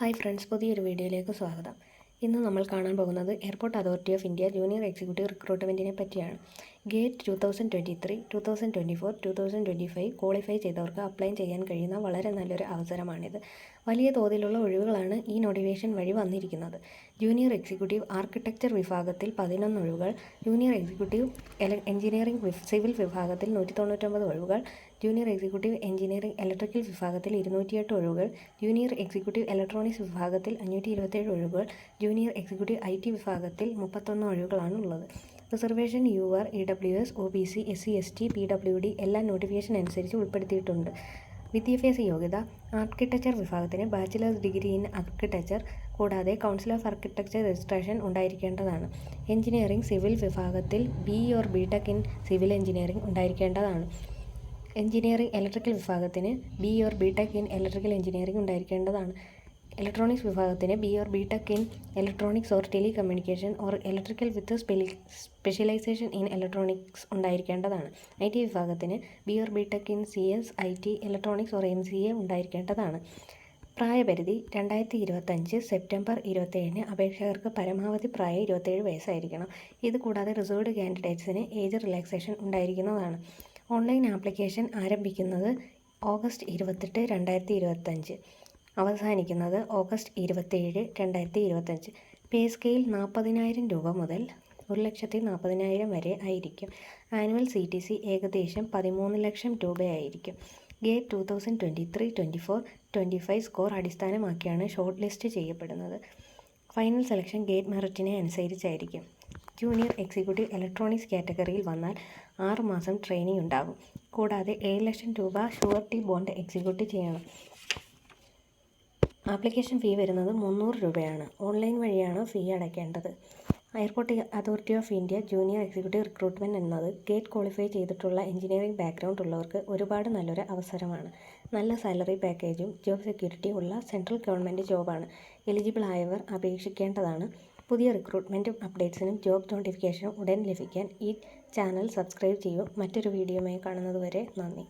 Hi friends പുതിയൊരു വീഡിയോയിലേക്ക് സ്വാഗതം. ഇന്ന് നമ്മൾ കാണാൻ പോകുന്നത് airport authority of India junior executive റിക്രൂട്ട്മെന്റിനെ പറ്റിയാണ്. GATE two thousand twenty three two thousand twenty four two thousand twenty five qualify ചെയ്തവർക്ക് അപ്ലൈ ചെയ്യാൻ കഴിയുന്ന വളരെ നല്ലൊരു അവസരമാണിത്. വലിയ തോതിലുള്ള ഒഴിവുകളാണ് ഈ നോട്ടിഫിക്കേഷൻ വഴി വന്നിരിക്കുന്നത്. ജൂനിയർ എക്സിക്യൂട്ടീവ് ആർക്കിടെക്ചർ വിഭാഗത്തിൽ പതിനൊന്ന് ഒഴിവുകൾ ജൂനിയർ എക്സിക്യൂട്ടീവ് എഞ്ചിനീയറിംഗ് സിവിൽ വിഭാഗത്തിൽ നൂറ്റി തൊണ്ണൂറ്റൊമ്പത് ഒഴിവുകൾ ജൂനിയർ എക്സിക്യൂട്ടീവ് എഞ്ചിനീയറിംഗ് ഇലക്ട്രിക്കൽ വിഭാഗത്തിൽ ഇരുന്നൂറ്റിയെട്ട് ഒഴിവുകൾ ജൂനിയർ എക്സിക്യൂട്ടീവ് ഇലക്ട്രോണിക്സ് വിഭാഗത്തിൽ അഞ്ഞൂറ്റി ഇരുപത്തേഴ് ഒഴിവുകൾ ജൂനിയർ എക്സിക്യൂട്ടീവ് ഐ ടി വിഭാഗത്തിൽ മുപ്പത്തൊന്ന് ഒഴിവുകളാണ് ഉള്ളത് reservation U R E W S O B C S C S T P W D എല്ലാ നോട്ടിഫിക്കേഷൻ അനുസരിച്ച് ഉൾപ്പെടുത്തിയിട്ടുണ്ട്. വിദ്യാഭ്യാസ യോഗ്യത ആർക്കിടെക്ചർ വിഭാഗത്തിന് ബാച്ചിലേഴ്സ് ഡിഗ്രി ഇൻ ആർക്കിടെക്ചർ കൂടാതെ കൗൺസിൽ ഓഫ് ആർക്കിടെക്ചർ രജിസ്ട്രേഷൻ ഉണ്ടായിരിക്കേണ്ടതാണ്. എഞ്ചിനീയറിംഗ് സിവിൽ വിഭാഗത്തിൽ B or B tech in civil engineering ഉണ്ടായിരിക്കേണ്ടതാണ്. Engineering electrical വിഭാഗത്തിന് B or B tech in electrical engineering ഉണ്ടായിരിക്കേണ്ടതാണ്. Electronics വിഭാഗത്തിന് B or B tech in electronics or tele communication or electrical with സ്പെലി specialisation in electronics ഉണ്ടായിരിക്കേണ്ടതാണ്. I T വിഭാഗത്തിന് B or B tech in C S I T electronics or M C A ഉണ്ടായിരിക്കേണ്ടതാണ്. പ്രായപരിധി രണ്ടായിരത്തി ഇരുപത്തഞ്ച് September ഇരുപത്തേഴിന് അപേക്ഷകർക്ക് പരമാവധി പ്രായം ഇരുപത്തേഴ് വയസ്സായിരിക്കണം. ഇത് കൂടാതെ റിസർവ്ഡ് കാൻഡിഡേറ്റ്സിന് ഏജ് റിലാക്സേഷൻ ഉണ്ടായിരിക്കുന്നതാണ്. ഓൺലൈൻ ആപ്ലിക്കേഷൻ ആരംഭിക്കുന്നത് ഓഗസ്റ്റ് ഇരുപത്തെട്ട് രണ്ടായിരത്തി ഇരുപത്തഞ്ച് അവസാനിക്കുന്നത് ഓഗസ്റ്റ് ഇരുപത്തേഴ് രണ്ടായിരത്തി ഇരുപത്തഞ്ച് പേ സ്കെയിൽ നാൽപ്പതിനായിരം രൂപ മുതൽ ഒരു ലക്ഷത്തി നാൽപ്പതിനായിരം വരെ ആയിരിക്കും. ആനുവൽ സി ടി സി ഏകദേശം പതിമൂന്ന് ലക്ഷം രൂപയായിരിക്കും. GATE two thousand twenty three twenty four twenty five score അടിസ്ഥാനമാക്കിയാണ് ഷോർട്ട് ലിസ്റ്റ് ചെയ്യപ്പെടുന്നത്. ഫൈനൽ സെലക്ഷൻ ഗേറ്റ് മെറിറ്റിനെ അനുസരിച്ചായിരിക്കും. ജൂനിയർ എക്സിക്യൂട്ടീവ് ഇലക്ട്രോണിക്സ് കാറ്റഗറിയിൽ വന്നാൽ ആറ് മാസം ട്രെയിനിങ് ഉണ്ടാകും. കൂടാതെ ഏഴ് ലക്ഷം രൂപ ഷുവർട്ടി ബോണ്ട് എക്സിക്യൂട്ട് ചെയ്യണം. ആപ്ലിക്കേഷൻ ഫീ വരുന്നത് മുന്നൂറ് രൂപയാണ്. ഓൺലൈൻ വഴിയാണ് ഫീ അടയ്ക്കേണ്ടത്. Airport authority of India junior executive recruitment എന്നത് ഗേറ്റ് ക്വാളിഫൈ ചെയ്തിട്ടുള്ള എഞ്ചിനീയറിംഗ് ബാക്ക്ഗ്രൗണ്ട് ഉള്ളവർക്ക് ഒരുപാട് നല്ലൊരു അവസരമാണ്. നല്ല സാലറി പാക്കേജും ജോബ് സെക്യൂരിറ്റിയും ഉള്ള സെൻട്രൽ ഗവൺമെന്റ് ജോബാണ് എലിജിബിൾ ആയവർ അപേക്ഷിക്കേണ്ടതാണ്. പുതിയ റിക്രൂട്ട്മെന്റും അപ്ഡേറ്റ്സിനും ജോബ് നോട്ടിഫിക്കേഷനും ഉടൻ ലഭിക്കാൻ ഈ ചാനൽ സബ്സ്ക്രൈബ് ചെയ്യൂ. മറ്റൊരു വീഡിയോയുമായി കാണുന്നതുവരെ നന്ദി.